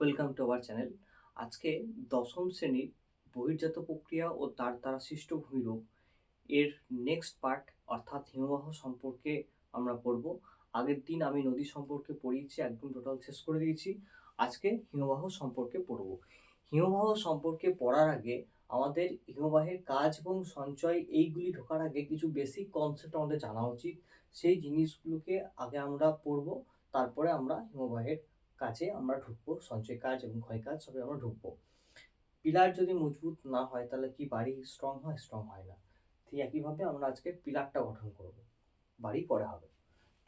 Welcome to our channel আজকে দশম শ্রেণির বহির্জাত প্রক্রিয়া ও তার দ্বারা সৃষ্ট ভূমিরূপ এর নেক্সট পার্ট অর্থাৎ হিমবাহ সম্পর্কে আমরা পড়ব। আগের দিন আমি নদী সম্পর্কে পড়িয়েছি, একদম টোটাল শেষ করে দিয়েছি। আজকে হিমবাহ সম্পর্কে পড়ব। হিমবাহ সম্পর্কে পড়ার আগে আমাদের হিমবাহের কাজ এবং সঞ্চয় এইগুলি ঢোকার আগে কিছু বেসিক কনসেপ্ট আমাদের জানা উচিত। সেই জিনিসগুলোকে আগে আমরা পড়ব, তারপরে আমরা হিমবাহের কাজে আমরা ঢুকবো, সঞ্চয় কাজ এবং ক্ষয় কাজ সবে আমরা ঢুকবো। পিলার যদি মজবুত না হয় তাহলে কি বাড়ি স্ট্রং হয়? স্ট্রং হয় না। ঠিক একইভাবে আমরা আজকে পিলারটা গঠন করব। বাড়ি পরে হবে।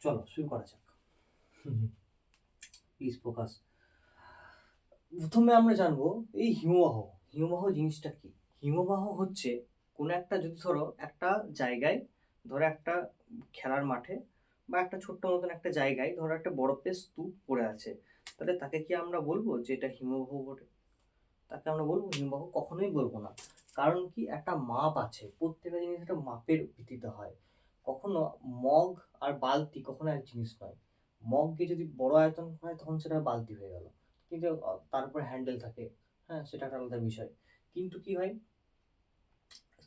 চলো, শুরু করা যাক। প্লিজ ফোকাস প্রথমে আমরা জানব এই হিমবাহ। হিমবাহ জিনিসটা কি? হিমবাহ হচ্ছে কোনো একটা যদি ধরো একটা জায়গায় ধরো একটা খেলার মাঠে বা একটা ছোট্ট মতন একটা জায়গায় ধরো একটা বরফের স্তূপ পড়ে আছে। তাহলে তাকে কি আমরা বলব যে এটা হিমবাহ বটে? তাকে আমরা বলব হিমবাহ কখনোই বলব না। কারণ কি? একটা মাপ আছে। প্রত্যেকটা জিনিস একটা মাপের ভিত্তিতে হয়। কখনো মগ আর বালতি কখনো এক জিনিস নয়। মগকে যদি বড় আয়তন হয় তখন সেটা বালতি হয়ে গেল। কিন্তু আহ, তার উপরে হ্যান্ডেল থাকে। হ্যাঁ সেটা একটা আলাদা বিষয়। কিন্তু কি হয়?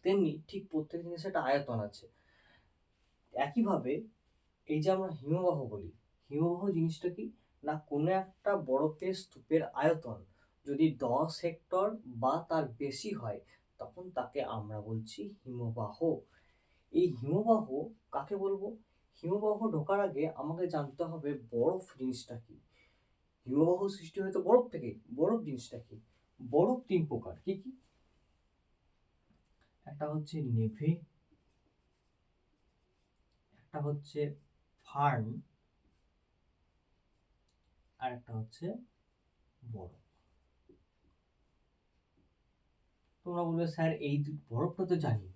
তেমনি ঠিক প্রত্যেক জিনিসের একটা আয়তন আছে। একইভাবে এই যে আমরা হিমবাহ বলি হিমবাহ জিনিসটা কি? না কোনো একটা বরফের স্তূপের আয়তন যদি দশ হেক্টর বা তার বেশি হয়, তখন তাকে আমরা বলছি হিমবাহ। এই হিমবাহ কাকে বলব? হিমবাহ ঢোকার আগে আমাকে জানতে হবে বরফ জিনিসটা কি? হিমবাহ সৃষ্টি হয়তো বরফ থেকে। বরফ জিনিসটা কি? বরফ তিন প্রকার। কি কি? একটা হচ্ছে নেভে, একটা হচ্ছে ফার্ন আর একটা হচ্ছে বরফ। তোমরা বলবে, স্যার, এই বরফটা তো জানি।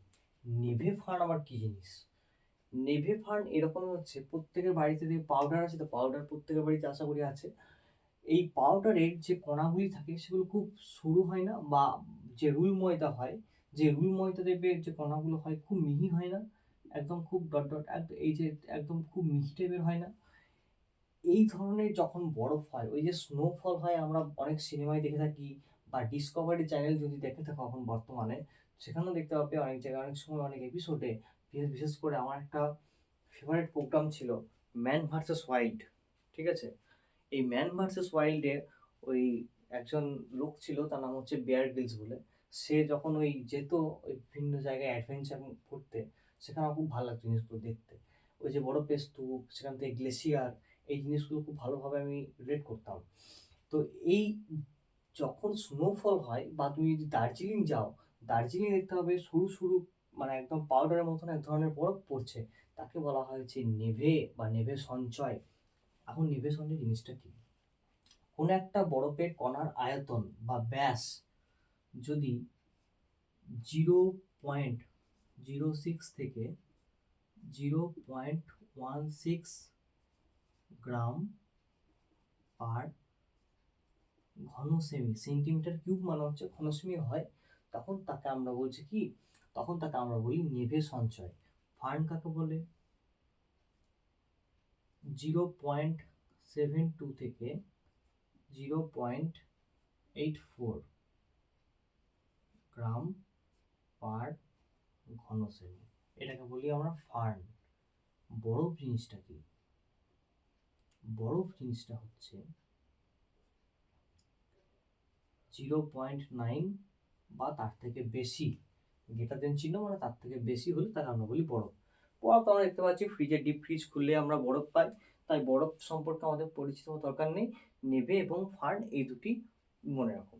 নেভে ফার্ন আবার কি জিনিস? নেভে ফার্ন এরকম হচ্ছে। প্রত্যেকের বাড়িতে যে পাউডার আছে, তো পাউডার প্রত্যেকের বাড়িতে আশা করি আছে। এই পাউডারের যে কণাগুলি থাকে, সেগুলো খুব সরু হয় না বা যে রুল ময়দা হয়, যে রুল ময়দা দেবে যে কণাগুলো হয়, খুব মিহি হয় না। একদম খুব ডট ডট এই যে একদম খুব মিহি টাইপের হয় না। এই ধরনের যখন বরফ হয়, ওই যে স্নোফল হয়, আমরা অনেক সিনেমায় দেখে থাকি বা ডিসকভারি চ্যানেল যদি দেখে থাকো এখন বর্তমানে, সেখানেও দেখতে পাবে অনেক জায়গায়, অনেক সময় অনেক এপিসোডে বিশেষ করে আমার একটা ফেভারিট প্রোগ্রাম ছিল ম্যান ভার্সেস ওয়াইল্ড ঠিক আছে? এই ম্যান ভার্সেস ওয়াইল্ডে ওই একজন লোক ছিল, তার নাম হচ্ছে বেয়ার গ্রিলস বলে। সে যখন ওই যেত, ওই বিভিন্ন জায়গায় অ্যাডভেঞ্চার করতে, সেখানে আমার খুব ভালো লাগতো জিনিসগুলো দেখতে। ওই যে বরফের স্তূপ, সেখান থেকে গ্লেসিয়ার এই জিনিসগুলো খুব ভালোভাবে আমি রিলেট করতাম। তো এই যখন স্নোফল হয় বা তুমি যদি দার্জিলিং যাও, দার্জিলিং দেখতে হবে সরু সরু মানে একদম পাউডারের মতন এক ধরনের বরফ পড়ছে। তাকে বলা হয় হচ্ছে নেভে বা নেভে সঞ্চয়। এখন নেভে সঞ্চয় জিনিসটা কি? কোনো একটা বরফের কণার আয়তন বা ব্যাস যদি জিরো পয়েন্ট জিরো সিক্স থেকে zero point one six gram per ঘন সেমি সেন্টিমিটার কিউব মানে হচ্ছে ঘন সেমি হয়, তখন তাকে আমরা বলছি কি? তখন তাকে আমরা বলি নেভে সঞ্চয়। ফার্ন কাকে বলে? জিরো পয়েন্ট সেভেন টু থেকে zero point eight four gram per ঘন সেমি এটাকে বলি আমরা ফার্ন। বরফ জিনিসটা কি? বরফ জিনিসটা হচ্ছে জিরো পয়েন্ট নাইন বা তার থেকে বেশি গেটার দেন চিহ্ন মানে তার থেকে বেশি হলে তাকে আমরা বলি বরফ বরফ আমরা দেখতে পাচ্ছি ফ্রিজে ডিপ ফ্রিজ খুললে আমরা বরফ পাই, তাই বরফ সম্পর্কে আমাদের পরিচিত দরকার নেই, নেভে এবং ফার্ন এই দুটি মনে রাখো।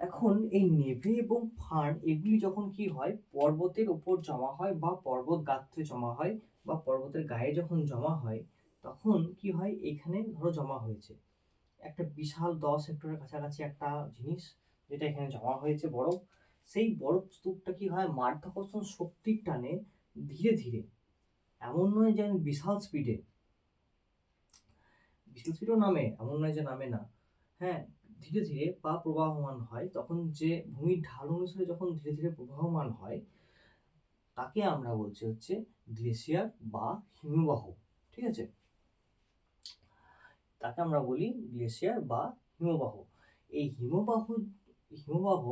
এখন এই নেভে এবং ফার্ন এগুলি যখন কি হয়, পর্বতের উপর জমা হয় বা পর্বত গাত্রে জমা হয় বা পর্বতের গায়ে যখন জমা হয় তখন কি হয়, এখানে ধরো জমা হয়েছে। একটা বিশাল দশ হেক্টরের কাছাকাছি একটা জিনিস যেটা এখানে জমা হয়েছে বরফ। সেই বরফ স্তূপটা কি হয়, মাধ্যাকর্ষণ শক্তির টানে ধীরে ধীরে, এমন নয় যে বিশাল স্পিডে বিশাল স্পিডও নামে, এমন নয় যে নামে না। হ্যাঁ ধীরে ধীরে বা প্রবাহমান হয়। তখন যে ভূমির ঢাল অনুসারে যখন ধীরে ধীরে প্রবাহমান হয়, তাকে আমরা বলছি হচ্ছে গ্লেসিয়ার বা হিমবাহ। ঠিক আছে? তাকে আমরা বলি গ্লেসিয়ার বা হিমবাহ। এই হিমবাহ হিমবাহ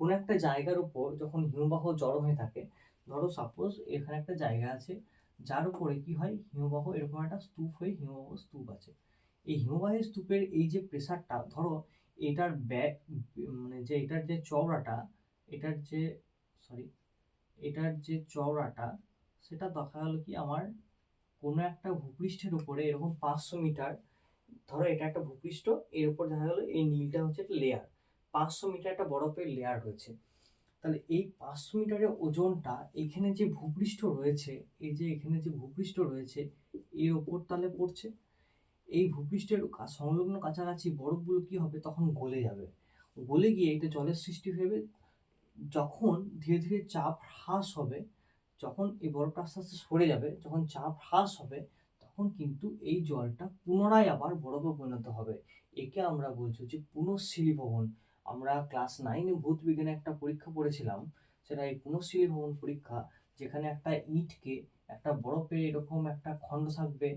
কোন একটা জায়গার উপর যখন হিমবাহ জড়ো হয়ে থাকে, ধরো সাপোজ এখানে একটা জায়গা আছে, যার উপরে কি হয়? হিমবাহ এরকম একটা স্তূপ হয়ে হিমবাহ স্তূপ আছে। এই হিমবাহের স্তূপের এই যে প্রেসারটা ধরো এটার ব্যাক মানে যে এটার যে চওড়াটা, এটার যে সরি এটার যে চওড়াটা, সেটা দেখা গেল কি আমার কোনো একটা ভূপৃষ্ঠের উপরে এরকম পাঁচশো মিটার, ধরো এটা একটা ভূপৃষ্ঠ, এর উপর দেখা গেলো এই নীলটা হচ্ছে একটা লেয়ার পাঁচশো মিটার একটা বরফের লেয়ার রয়েছে। তাহলে এই পাঁচশো মিটারের ওজনটা এখানে যে ভূপৃষ্ঠ রয়েছে, এই যে এখানে যে ভূপৃষ্ঠ রয়েছে, এর ওপর তাহলে পড়ছে। এই ভূপৃষ্ঠের সংলগ্ন কাছাকাছি বরফগুলো কী হবে? তখন গলে যাবে। গলে গিয়ে এটা জলের সৃষ্টি হবে যখন ধীরে ধীরে চাপ হ্রাস হবে যখন এই বরফটা আস্তে আস্তে সরে যাবে, যখন চাপ হ্রাস হবে, তখন কিন্তু এই জলটা পুনরায় আবার বরফে পরিণত হবে। একে আমরা বলছি যে পুনঃশীলীভবন আমরা ক্লাস নাইনে ভূত বিজ্ঞানে একটা পরীক্ষা পড়েছিলাম। সেটা এই পুনঃশীলীভবন পরীক্ষা, যেখানে একটা ইটকে একটা বরফে এরকম একটা খণ্ড থাকবে,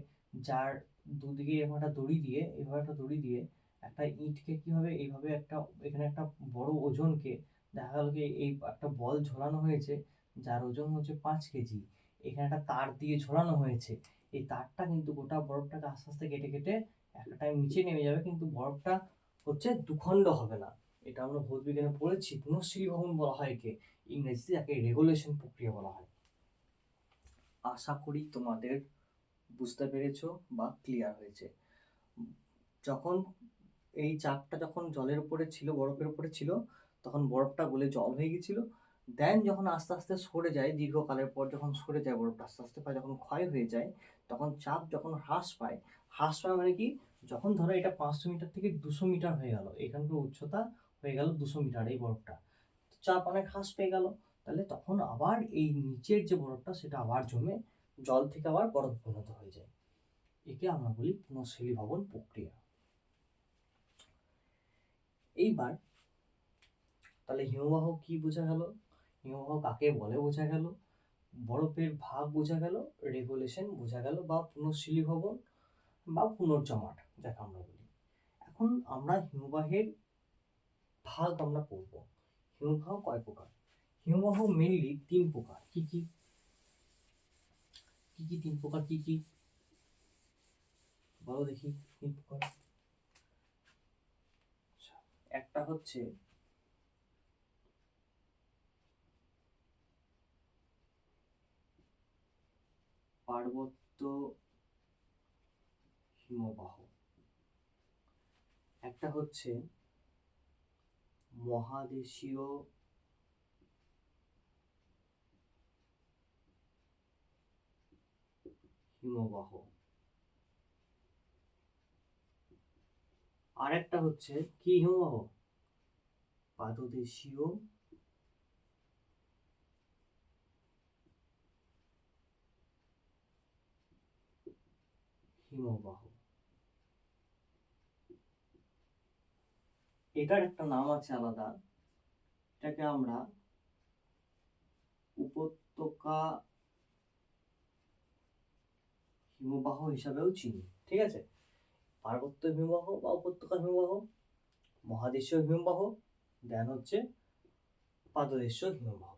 যার দুদিকে এরকম একটা দড়ি দিয়ে এইভাবে একটা দড়ি দিয়ে একটা ইটকে কীভাবে, এইভাবে একটা, এখানে একটা বড় ওজনকে, দেখা গেল কি এই একটা বল ঝোলানো হয়েছে যার ওজন হচ্ছে পাঁচ কেজি। এখানে একটা তার দিয়ে ঝোলানো হয়েছে। এই তারটা কিন্তু গোটা বরফটাকে আস্তে আস্তে কেটে কেটে একটা টাইম নিচে নেমে যাবে, কিন্তু বরফটা হচ্ছে দুখণ্ড হবে না। এটা আমরা ভৌত বিজ্ঞানে পড়েছি পুনঃশীলীভবন বলা হয় একে। ইংরেজিতে যাকে রেগুলেশন প্রক্রিয়া বলা হয়। আশা করি তোমাদের বুঝতে পেরেছ বা ক্লিয়ার হয়েছে। যখন এই চাপটা যখন জলের উপরে ছিল, বরফের উপরে ছিল, তখন বরফটা গলে জল হয়ে গেছিল। দেন যখন আস্তে আস্তে সরে যায়, দীর্ঘকালের পর যখন সরে যায়, বরফটা আস্তে আস্তে পায় যখন ক্ষয় হয়ে যায়, তখন চাপ যখন হ্রাস পায় হ্রাস পায় মানে কি? যখন ধরো এটা পাঁচশো মিটার থেকে দুশো মিটার হয়ে গেল, এখানকার উচ্চতা হয়ে গেল দুশো মিটার এই বরফটা। চাপ অনেক হ্রাস পেয়ে গেল। তাহলে তখন আবার এই নিচের যে বরফটা, সেটা আবার জমে জল থেকে আবার বরফ পরিণত হয়ে যায়। একে আমরা বলি পুনঃশীলীভবন প্রক্রিয়া। এইবার তাহলে হিমবাহ কি বোঝা গেল? হিমবাহ কাকে বলে বোঝা গেল? বরফের ভাগ বোঝা গেল রেগুলেশন বোঝা গেল বা পুনঃশীলীভবন বা পুনর্জমাট যাকে আমরা বলি। এখন আমরা হিমবাহের ভাগ আমরা পড়ব। হিমবাহ কয় প্রকার? হিমবাহ মেনলি তিন প্রকার। কি কি? কি কি তিন প্রকার? কি কি? বলো দেখি তিন প্রকার। আচ্ছা, একটা হচ্ছে পার্বত্য হিমবাহ। একটা হচ্ছে মহাদেশীয় হিমবাহ। আরেকটা হচ্ছে কি হিমবাহ? পাদদেশীয় হিমবাহ এটার একটা নাম আছে আলাদা। এটাকে আমরা উপত্যকা হিমবাহ হিসাবেও চিনি, ঠিক আছে? পার্বত্য হিমবাহ বা উপত্যকা হিমবাহ, মহাদেশীয় হিমবাহ দেন হচ্ছে পাদদেশীয় হিমবাহ।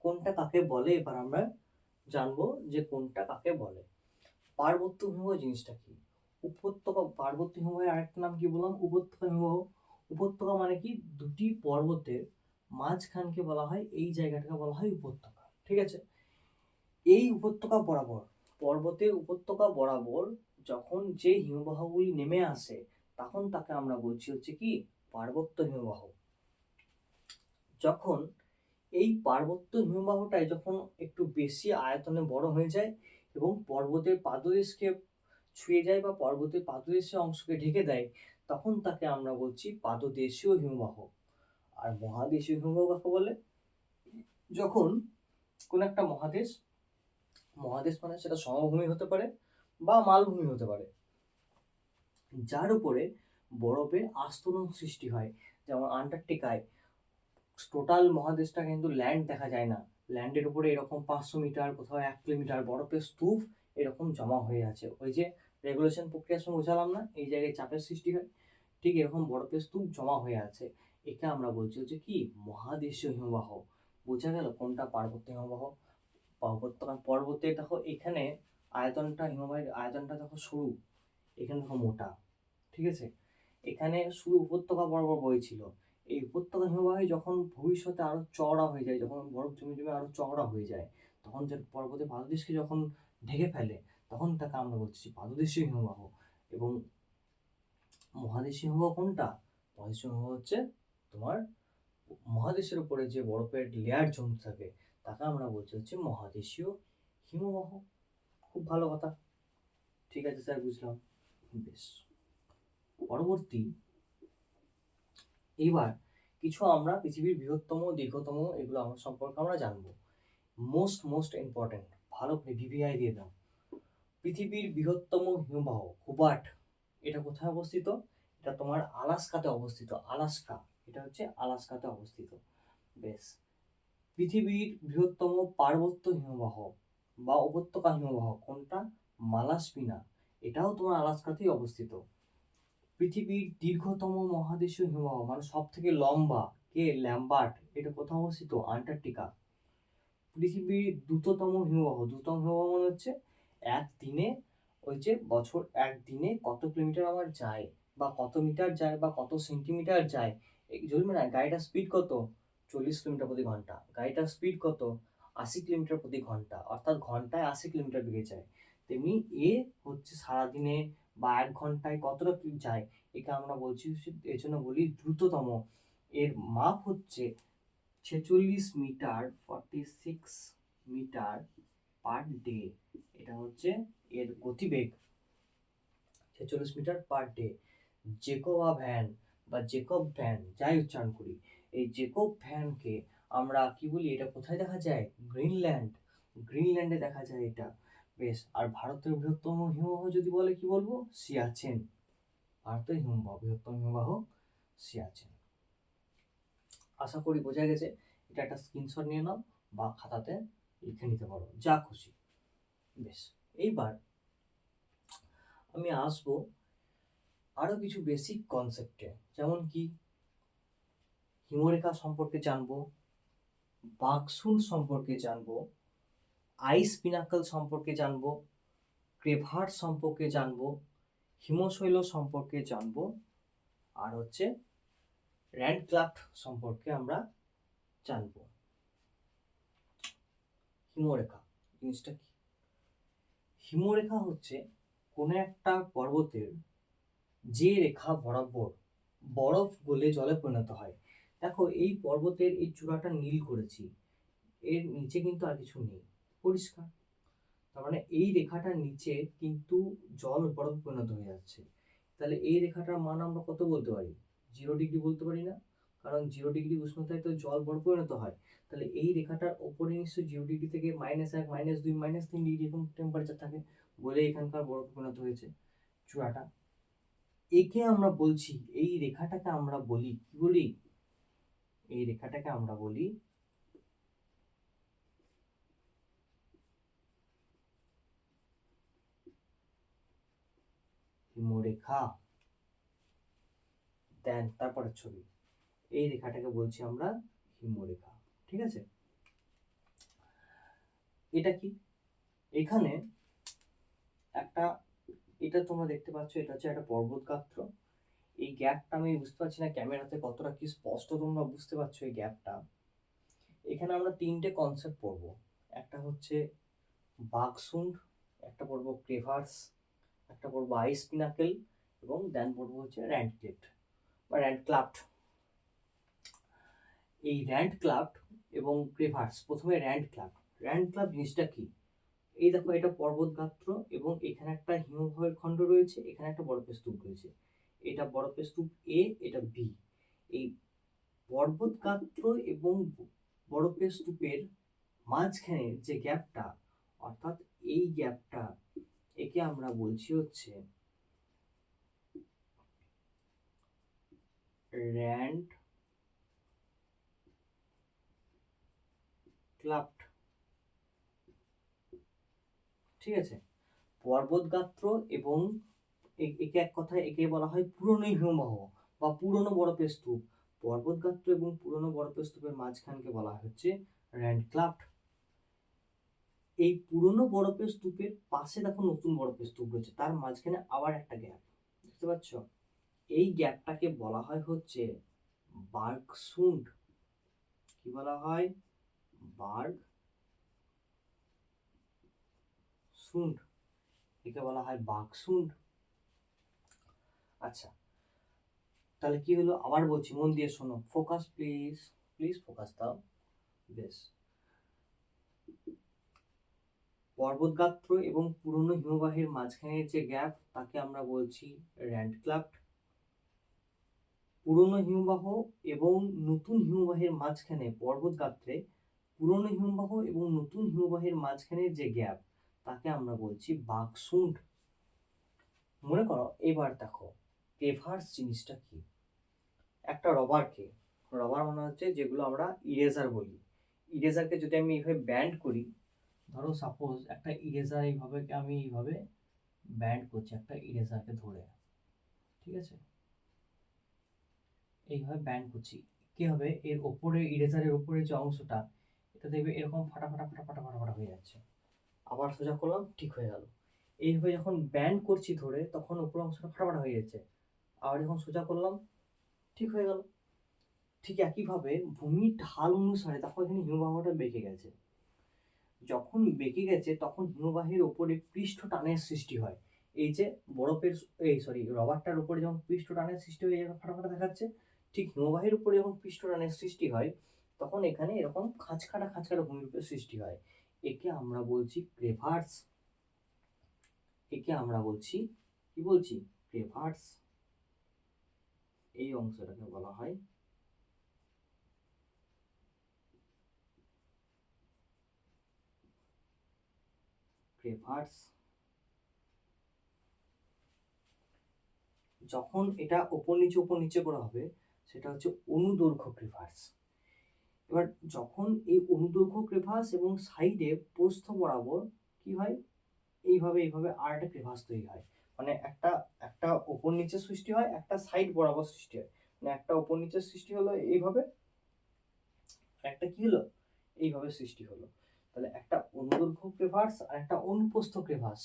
কোনটা কাকে বলে? এবার আমরা জানব যে কোনটা কাকে বলে। পার্বত্য হিমবাহ জিনিসটা কি? উপত্যকা পার্বত্য হিমবাহের আরেকটা নাম কি বললাম? উপত্যকা হিমবাহ উপত্যকা মানে কি? দুটি পর্বতের মাঝখানকে বলা হয়, এই জায়গাটাকে বলা হয় উপত্যকা। ঠিক আছে? এই উপত্যকা বরাবর, পর্বতের উপত্যকা বরাবর যখন যে হিমবাহগুলি নেমে আসে, তখন তাকে আমরা বলছি হচ্ছে কি? পার্বত্য হিমবাহ। যখন এই পার্বত্য হিমবাহটাই যখন একটু বেশি আয়তনে বড় হয়ে যায় এবং পর্বতের পাদদেশকে ছুঁয়ে যায় বা পর্বতের পাদদেশের অংশকে ঢেকে দেয়, তখন তাকে আমরা বলছি পাদদেশীয় হিমবাহ। আর মহাদেশীয় হিমবাহ কাকে বলে? যখন কোন একটা মহাদেশ মহাদেশ মানে সেটা সমভূমি হতে পারে বা মালভূমি হতে পারে, যার উপরে বরফের আস্তরণ সৃষ্টি হয়। যেমন আন্টার্কটিকায় টোটাল মহাদেশটা কিন্তু ল্যান্ড দেখা যায় না। ল্যান্ডের উপরে এরকম পাঁচশো মিটার, কোথাও এক কিলোমিটার বরফের স্তূপ এরকম জমা হয়ে আছে। ওই যে রেগুলেশন প্রক্রিয়ার সঙ্গে বোঝালাম না, এই জায়গায় চাপের সৃষ্টি হয়, ঠিক এরকম বরফের স্তূপ জমা হয়ে আছে। একে আমরা বলছি হচ্ছে কি, মহাদেশীয় হিমবাহ। বোঝা গেল কোনটা পার্বত্য হিমবাহ? পার্বত্য পর্বতে দেখো এখানে আয়তনটা, হিমবাহের আয়তনটা দেখো সরু, এখানে দেখো মোটা, ঠিক আছে? এখানে শুধু উপত্যকা বরাবর বইছিল এই উপত্যকা হিমবাহ যখন ভবিষ্যতে আরও চওড়া হয়ে যায়, যখন বরফ জমে জমে আরও চওড়া হয়ে যায়, তখন যে পর্বতে পাদদেশকে যখন ঢেকে ফেলে, তখন তাকে আমরা বলছি পাদদেশীয় হিমবাহ। এবং মহাদেশীয় হিমবাহ কোনটা? মহাদেশীয় হিমবাহ হচ্ছে তোমার মহাদেশের উপরে যে বরফের লেয়ার জমতে থাকে, তাকে আমরা বলছি হচ্ছে মহাদেশীয় হিমবাহ। খুব ভালো কথা। ঠিক আছে স্যার, বুঝলাম। বেশ। পরবর্তী এইবার কিছু আমরা পৃথিবীর বৃহত্তম, দীর্ঘতম এগুলো আমার সম্পর্কে আমরা জানব। মোস্ট মোস্ট ইম্পর্টেন্ট ভালো ভিভিআই দিয়ে দাও। পৃথিবীর বৃহত্তম হিমবাহ হুবার্ট এটা কোথায় অবস্থিত? এটা তোমার আলাস্কাতে অবস্থিত, আলাস্কা, এটা হচ্ছে আলাস্কাতে অবস্থিত। বেশ। পৃথিবীর বৃহত্তম পার্বত্য হিমবাহ বা উপত্যকা হিমবাহ কোনটা? মালাসপিনা এটাও তোমার আলাস্কাতেই অবস্থিত। পৃথিবীর দীর্ঘতম মহাদেশীয় হিমবাহ মানে সব থেকে লম্বা, কে? ল্যাম্বার্ট। এটা কোথাও অবস্থিত? আন্টার্কটিকা। পৃথিবীর দ্রুততম হিমবাহ। দ্রুততম হিমবাহ মানে হচ্ছে এক দিনে ওই যে বছর এক দিনে কত কিলোমিটার আমার যায় বা কত মিটার যায় বা কত সেন্টিমিটার যায়? যদি মানে গাড়িটার স্পিড কত? চল্লিশ কিলোমিটার প্রতি ঘণ্টা। গাড়িটার স্পিড কত? আশি কিলোমিটার প্রতি ঘণ্টা। অর্থাৎ ঘন্টায় আশি কিলোমিটার বেগে যায়। তেমনি এ হচ্ছে সারাদিনে বা এক ঘন্টায় কতটা কি যায়, একে আমরা বলছি এর জন্য বলি দ্রুততম। এর মাপ হচ্ছে ছেচল্লিশ metre forty six metre per day এটা হচ্ছে এর গতিবেগ। ছেচল্লিশ metre per day Jacoba van বা জেকব ভ্যান যাই উচ্চারণ করি, এই জেকব ভ্যানকে আমরা কি বলি, এটা কোথায় দেখা যায়? গ্রিনল্যান্ড গ্রিনল্যান্ডে দেখা যায় এটা। বেশ, আর ভারতের বৃহত্তম হিমবাহ যদি বলে, কি বলব? সিয়াচেন। ভারতের হিমবাহ, বৃহত্তম হিমবাহ সিয়াচেন। আশা করি বোঝা গেছে, এটা একটা স্ক্রিনশট নিয়ে নাও বা খাতাতে লিখে নিতে পারো, যা খুশি। বেশ, এইবার আমি আসব আরও কিছু বেসিক কনসেপ্টে যেমন কি হিমরেখা সম্পর্কে জানব বাকসুল সম্পর্কে জানব আইস পিনাকল সম্পর্কে জানব, ক্রেভার সম্পর্কে জানব, হিমশৈল সম্পর্কে জানব, আর হচ্ছে র্যান্ড ক্লাফট সম্পর্কে আমরা জানব। হিমরেখা, জিনিসটা কি? হিমরেখা হচ্ছে কোনো একটা পর্বতের যে রেখা বরাবর বরফ গলে জলে পরিণত হয়। দেখো, এই পর্বতের এই চূড়াটা নীল করেছি। এর নিচে কিন্তু আর কিছু নেই। পরিষ্কার। তার মানে এই রেখাটার নিচে কিন্তু জল বরফ পরিণত হয়ে যাচ্ছে। তাহলে এই রেখাটার মান আমরা কত বলতে পারি? জিরো ডিগ্রি বলতে পারি না। কারণ জিরো ডিগ্রি উষ্ণতায় তো জল বরফ পরিণত হয়। তাহলে এই রেখাটার ওপরে নিশ্চয়ই জিরো ডিগ্রি থেকে মাইনাস এক মাইনাস দুই মাইনাস তিন ডিগ্রি এরকম টেম্পারেচার থাকে বলে এখানকার বরফ পরিণত হয়েছে। চূড়াটা। একে আমরা বলছি, এই রেখাটাকে আমরা বলি, কি বলি? এই রেখাটাকে আমরা বলি হিমরেখা দেন তারপরের ছবি। এই রেখাটাকে বলছি আমরা হিমরেখা, ঠিক আছে? এটা কি? এখানে একটা, এটা তোমরা দেখতে পাচ্ছ, এটা হচ্ছে একটা পর্বত গাত্র এই গ্যাপটা আমি বুঝতে পারছি না ক্যামেরাতে কতটা কি স্পষ্ট তোমরা বুঝতে পারছ এই গ্যাপটা। এখানে আমরা তিনটে কনসেপ্ট পড়ব। একটা হচ্ছে বাগসুন্ড, একটা পড়ব ক্রেভার্স একটা পড়ব আইস পিনাকেল এবং দেন পড়ব হচ্ছে র্যান্ড ক্লিফট বা র্যান্ড ক্লাফট এই র্যান্ড ক্লাফট এবং ক্রেভার্স প্রথমে র্যান্ড ক্লাফট র্যান্ড ক্লাফট জিনিসটা কি? এই দেখো, এটা পর্বত গাত্র এবং এখানে একটা হিমভয়ের খণ্ড রয়েছে, এখানে একটা বরফের স্তূপ রয়েছে। এটা বরফের স্তূপ এ এটা বি এই পর্বত গাত্র এবং বরফের স্তূপের মাঝখানে যে গ্যাপটা, অর্থাৎ এই গ্যাপটা একে আমরা বলছি হচ্ছে র্যান্ড ক্লাফট। ঠিক আছে? পর্বতগাত্র এবং একে এক কথায় একে বলা হয় পুরনো হিমবাহ বা পুরনো বরফের স্তূপ। পর্বতগাত্র এবং পুরনো বরফের স্তূপের মাঝখানকে বলা হচ্ছে র্যান্ডক্লাফট এই পুরনো বরফের স্তূপের পাশে দেখো নতুন বরফের স্তূপ রয়েছে, তার মাঝখানে আবার একটা গ্যাপ বুঝতে পারছ? এই গ্যাপটাকে বলা হয় হচ্ছে বার্গ সুন্ড কি বলা হয়? বার্গ সুন্ড একে বলা হয় বাঘ সুন্ড আচ্ছা তাহলে কি হলো? আবার বলছি, মন দিয়ে শোনো। ফোকাস প্লিজ প্লিজ ফোকাস দাও। বেশ। পর্বতগাত্র এবং পুরনো হিমবাহের মাঝখানের যে গ্যাপ, তাকে আমরা বলছি র্যান্ডক্লাফট পুরনো হিমবাহ এবং নতুন হিমবাহের মাঝখানে পর্বতগাত্রে, পুরনো হিমবাহ এবং নতুন হিমবাহের মাঝখানের যে গ্যাপ, তাকে আমরা বলছি বাকসুন্ড। মনে করো, এবার দেখো পেভার্স জিনিসটা কি? একটা রবারকে, রবার মনে হচ্ছে যেগুলো আমরা ইরেজার বলি। ইরেজারকে যদি আমি এভাবে ব্যান্ড করি ধরো সাপোজ একটা ইরেজার এইভাবে আমি এইভাবে ব্যান্ড করছি, একটা ইরেজারকে ধরে। ঠিক আছে? এইভাবে ব্যান্ড করছি। কি হবে? এর ওপরে ইরেজারের ওপরে যে অংশটা, এটা দেখবে এরকম ফাটা ফাটা ফাটা ফাটা ফাটা হয়ে যাচ্ছে। আবার সোজা করলাম, ঠিক হয়ে গেল। এইভাবে যখন ব্যান্ড করছি ধরে, তখন উপর অংশটা ফাটা ফাটা হয়ে যাচ্ছে। আবার যখন সোজা করলাম, ঠিক হয়ে গেল। ঠিক একইভাবে ভূমির ঢাল অনুসারে তখন এখানে হিমবাহটা বেঁকে গেছে। যখন বেঁকে গেছে, তখন হিমবাহের ওপরে পৃষ্ঠ টানের সৃষ্টি হয়। এই যে বরফের এই সরি রবারটার উপরে যখন পৃষ্ঠ টানের সৃষ্টি হয়ে যাবে ফাটাফাটা দেখাচ্ছে, ঠিক হিমবাহের উপরে যখন পৃষ্ঠ টানের সৃষ্টি হয়, তখন এখানে এরকম খাঁচকাটা খাঁচকাটা ভূমিরূপের সৃষ্টি হয়। একে আমরা বলছি ক্রেভার্স। একে আমরা বলছি, কি বলছি? ক্রেভার্স। এই অংশটাকে বলা হয় ক্রেভার্স যখন এটা ওপর নিচে ওপর নিচে করা হবে, সেটা হচ্ছে অনুদৈর্ঘ্য ক্রেভার্স এবার যখন এই অনুদৈর্ঘ্য ক্রেভাস এবং সাইডে প্রস্থ বরাবর কি হয়? এইভাবে এইভাবে আর একটা ক্রেভাস তৈরি হয়। মানে একটা একটা ওপর নিচে সৃষ্টি হয়, একটা সাইড বরাবর সৃষ্টি হয়। মানে একটা ওপর নিচে সৃষ্টি হলো এইভাবে, একটা কি হলো? এইভাবে সৃষ্টি হলো। তাহলে একটা অনুদৈর্ঘ্য ক্রেভাস আর একটা অনুপ্রস্থ ক্রেভাস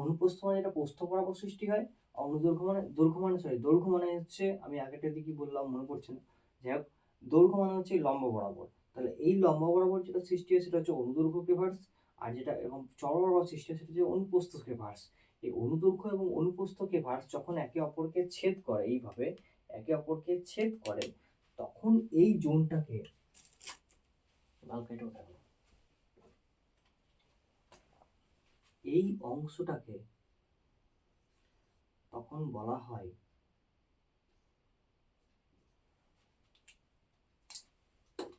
অনুপ্রস্থ মানে এটা প্রস্থ বরাবর সৃষ্টি হয় অনুদৈর্ঘ্য মানে দৈর্ঘ্য মানে সরি দৈর্ঘ্য মানে হচ্ছে, আমি আগেরটা দিকে বললাম, মনে পড়ছে না। যাই হোক, দৈর্ঘ্য মানে হচ্ছে লম্ব বরাবর। তাহলে এই লম্ব বরাবর যেটা সৃষ্টি হয়, সেটা হচ্ছে অনুদৈর্ঘ্য ক্রেভার্স আর যেটা এবং চড় বরাবর সৃষ্টি হয়, সেটা হচ্ছে অনুপ্রস্থ ক্রেভার্স এই অনুদৈর্ঘ্য এবং অনুপ্রস্থ ক্রেভার্স যখন একে অপরকে ছেদ করে, এইভাবে একে অপরকে ছেদ করে, তখন এই জোনটাকে লাল কেটে। এই অংশটাকে তখন বলা হয়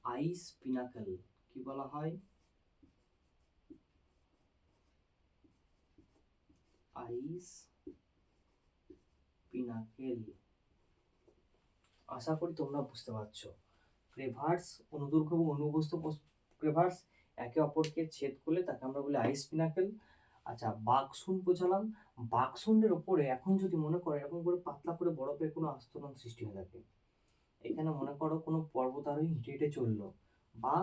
আইস পিনাকল। কি বলা হয়? আইস পিনাকেল। আশা করি তোমরা বুঝতে পারছ। ক্রেভার্স অনুদৈর্ঘ্য এবং অনুবস্ত ক্রেভার্স একে অপরকে ছেদ করলে তাকে আমরা বলি আইস পিনাকেল আচ্ছা বাঘসুন বোঝালাম বাঘসুন্ডের ওপরে এখন যদি মনে করো, এরকম করে পাতলা করে বরফের কোনো আস্তরণ সৃষ্টি হয়ে থাকে, এখানে মনে করো কোনো পর্বতারোহী হেঁটে হেঁটে চলল বা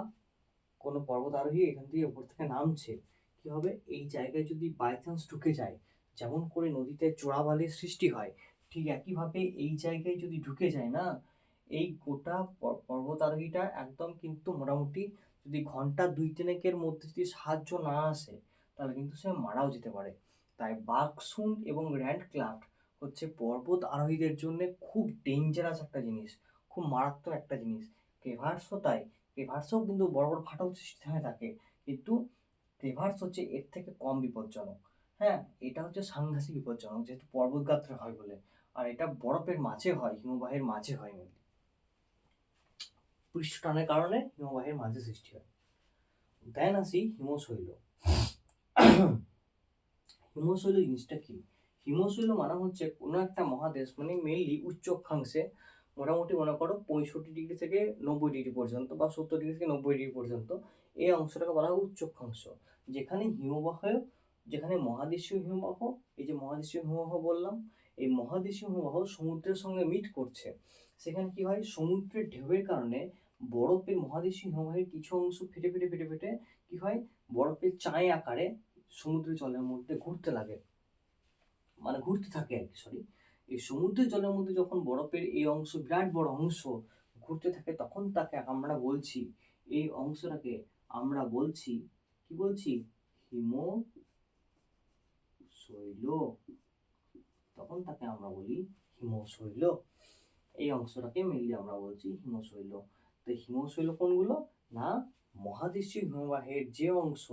কোনো পর্বতারোহী এখান থেকে উপর থেকে নামছে, কি হবে? এই জায়গায় যদি বাই চান্স ঢুকে যায়, যেমন করে নদীতে চোরাবালির সৃষ্টি হয়, ঠিক একইভাবে এই জায়গায় যদি ঢুকে যায় না এই গোটা পর্বতারোহীটা একদম কিন্তু মোটামুটি যদি ঘণ্টা দুই তিনেকের মধ্যে যদি সাহায্য না আসে, তাহলে কিন্তু সে মারাও যেতে পারে। তাই বাঘসুন এবং র্যান্ড ক্লাফট হচ্ছে পর্বত আরোহীদের জন্য খুব ডেঞ্জারাস একটা জিনিস, খুব মারাত্মক একটা জিনিস। ক্রেভার্সও তাই, ক্রেভার্সও কিন্তু বড় বড় ফাটল সৃষ্টি হয়ে থাকে, কিন্তু ক্রেভার্স হচ্ছে এর থেকে কম বিপজ্জনক। হ্যাঁ এটা হচ্ছে সাংঘাতিক বিপজ্জনক, যেহেতু পর্বতগাত্রে হয় বলে। আর এটা বরফের মাঝে হয়, হিমবাহের মাঝে হয় মেনলি পৃষ্ঠটানের কারণে হিমবাহের মাঝে সৃষ্টি হয়। দেন আসি হিমশৈল। হিমশৈল জিনিসটা কি? হিমশৈল মানে হচ্ছে কোনো একটা মহাদেশ মানে মেনলি উচ্চ অক্ষাংশে মোটামুটি মনে করো পঁয়ষট্টি ডিগ্রি থেকে নব্বই ডিগ্রি পর্যন্ত বা সত্তর ডিগ্রি থেকে নব্বই ডিগ্রি পর্যন্ত এই অংশটাকে বলা হয় উচ্চ অক্ষাংশ। যেখানে হিমবাহ, যেখানে মহাদেশীয় হিমবাহ, এই যে মহাদেশীয় হিমবাহ বললাম, এই মহাদেশীয় হিমবাহ সমুদ্রের সঙ্গে মিট করছে। সেখানে কি হয়? সমুদ্রের ঢেউয়ের কারণে বরফের মহাদেশীয় হিমবাহের কিছু অংশ ফেটে ফেটে ফেটে ফেটে কি হয়? বরফের চাঁই আকারে সমুদ্রের জলের মধ্যে ঘুরতে লাগে। মানে ঘুরতে থাকে আর কি সরি এই সমুদ্রের জলের মধ্যে যখন বরফের এই অংশ, বিরাট বড় অংশ ঘুরতে থাকে, তখন তাকে আমরা বলছি, এই অংশটাকে আমরা বলছি, কি বলছি? হিম শৈল। তখন তাকে আমরা বলি হিমশৈল এই অংশটাকে মেনলি আমরা বলছি হিমশৈল তো হিমশৈল কোনগুলো না মহাদেশীয় হিমবাহের যে অংশ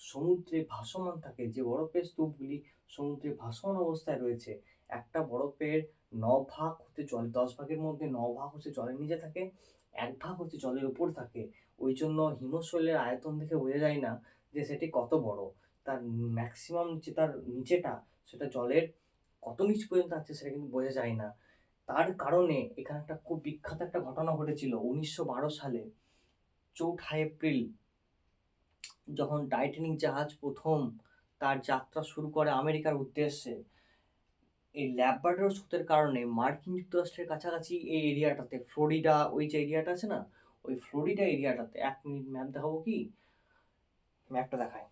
সমুদ্রে ভাসমান থাকে, যে বরফের স্তূপগুলি সমুদ্রে ভাসমান অবস্থায় রয়েছে, একটা বরফের ন ভাগ হচ্ছে জল, দশ ভাগের মধ্যে ন ভাগ হচ্ছে জলের নিচে থাকে, এক ভাগ হচ্ছে জলের উপর থাকে। ওই জন্য হিমশৈলের আয়তন দেখে বোঝা যায় না যে সেটি কত বড়। তার ম্যাক্সিমাম যে তার নিচেটা, সেটা জলের কত নিচ পর্যন্ত আছে সেটা কিন্তু বোঝা যায় না। তার কারণে এখানে একটা খুব বিখ্যাত একটা ঘটনা ঘটেছিল উনিশশো বারো সালে, চৌঠা এপ্রিল, যখন টাইটানিক জাহাজ প্রথম তার যাত্রা শুরু করে আমেরিকার উদ্দেশ্যে। এই ল্যাবরাডর স্রোতের কারণে মার্কিন যুক্তরাষ্ট্রের কাছাকাছি এই এরিয়াটাতে, ফ্লোরিডা, ওই যে এরিয়াটা আছে না, ওই ফ্লোরিডা এরিয়াটাতে, এক মিনিট ম্যাপ দেখাবো কি? ম্যাপটা দেখায়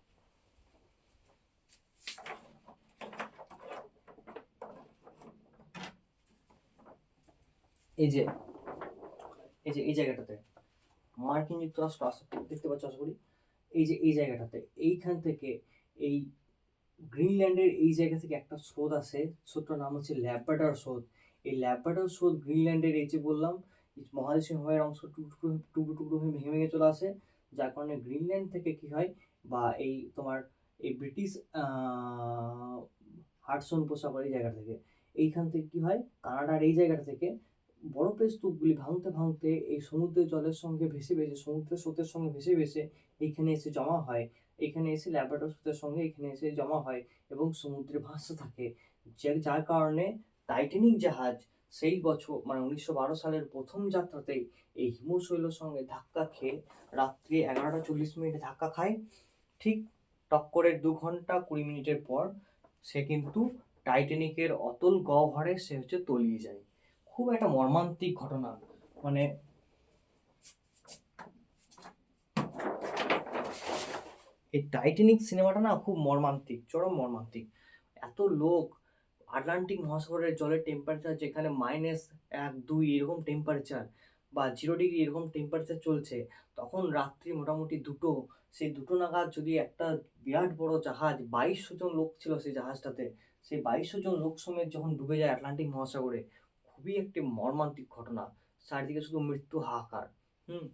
এই যে এই যে, এই জায়গাটাতে মার্কিন যুক্তরাষ্ট্র দেখতে পাচ্ছ, আশা করি। এই যে, এই জায়গাটাতে, এইখান থেকে এই গ্রিনল্যান্ডের এই জায়গা থেকে একটা স্রোত আসে স্রোতটার নাম হচ্ছে ল্যাব্রাডর স্রোত। এই ল্যাব্রাডর স্রোত গ্রিনল্যান্ডের এই যে বললাম, এই মহাদেশীয় হিমবাহের অংশ টুকরো টুকরো টুকরো হয়ে ভেঙে ভেঙে চলে আসে, যার কারণে গ্রিনল্যান্ড থেকে কি হয়, বা এই তোমার এই ব্রিটিশ হার্টসন উপসাগর এই জায়গা থেকে। এইখান থেকে কি হয়, কানাডার এই জায়গাটা থেকে বরফের স্তূপগুলি ভাঙতে ভাঙতে এই সমুদ্রের জলের সঙ্গে ভেসে ভেসে, সমুদ্রের স্রোতের সঙ্গে ভেসে ভেসে এইখানে এসে জমা হয়। এখানে এসে ল্যাবরেটর স্রোতের সঙ্গে এখানে এসে জমা হয় এবং সমুদ্রে ভাসতে থাকে। যে, যার কারণে টাইটানিক জাহাজ সেই বছর মানে উনিশশো বারো সালের প্রথম যাত্রাতেই এই হিমশৈলের সঙ্গে ধাক্কা খেয়ে রাত্রি এগারোটা চল্লিশ মিনিটে ধাক্কা খায়। ঠিক টক্করের দু ঘণ্টা কুড়ি মিনিটের পর সে কিন্তু টাইটানিকের অতল গহ্বরে সে হচ্ছে তলিয়ে যায়। খুব একটা মর্মান্তিক ঘটনা। মানে এই টাইটানিক সিনেমাটা না খুব মর্মান্তিক, চরম মর্মান্তিক। এত লোক, আটলান্টিক মহাসাগরের জলের টেম্পারেচার যেখানে মাইনাস এক, দুই এরকম টেম্পারেচার বা জিরো ডিগ্রি এরকম টেম্পারেচার চলছে, তখন রাত্রি মোটামুটি দুটো। সেই দুটো নাগাদ যদি একটা বিরাট বড় জাহাজ বাইশশো জন লোক ছিল সেই জাহাজটাতে, সেই বাইশশো জন লোক সমেত যখন ডুবে যায় আটলান্টিক মহাসাগরে খুবই একটি মর্মান্তিক ঘটনা। চারিদিকে শুধু মৃত্যু, হাহাকার। হুম?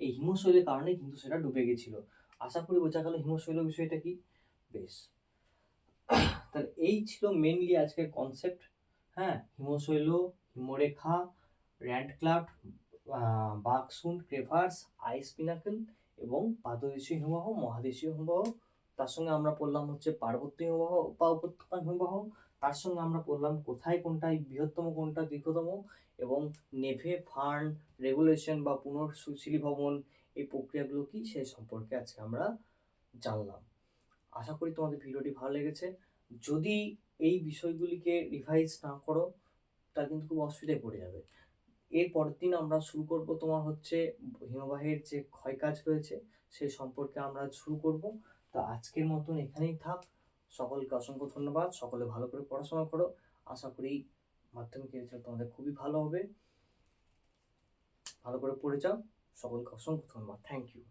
এই হিমশৈলের কারণে কিন্তু সেটা ডুবে গেছিল। আশা করি বোঝা গেল হিমশৈল বিষয়টা কি? বেশ। তাহলে এই ছিল মেনলি আজকের কনসেপ্ট হ্যাঁ হিমশৈল, হিমরেখা, র্যান্ড ক্লাফট বাকসুন, ক্রেভার্স, আইস পিনাকেল এবং পাদদেশীয় হিমবাহ, মহাদেশীয় হিমবাহ। তার সঙ্গে আমরা পড়লাম হচ্ছে পার্বত্য হিমবাহ বা উপত্যকা হিমবাহ তার সঙ্গে আমরা পড়লাম কোথায় কোনটা বৃহত্তম কোনটা, দীর্ঘতম এবং নেভে ফান্ড রেগুলেশন বা পুনঃসুশীলি ভবন এই প্রক্রিয়াগুলো কি সে সম্পর্কে আজকে আমরা জানলাম। আশা করি তোমাদের ভিডিওটি ভালো লেগেছে। যদি এই বিষয়গুলিকে রিভাইজ না করো তা কিন্তু খুব অসুবিধায় পড়ে যাবে। এর পরের দিন আমরা শুরু করব তোমার হচ্ছে হিমবাহের যে ক্ষয়কাজ রয়েছে সেই সম্পর্কে আমরা শুরু করব। তো আজকের মতন এখানেই থাক। সকলকে অসংখ্য ধন্যবাদ। সকলে ভালো করে পড়াশোনা করো। আশা করি মাধ্যমিক রেজাল্ট তোমাদের খুবই ভালো হবে। ভালো করে পড়ে যাও। সকলকে অসংখ্য ধন্যবাদ। Thank you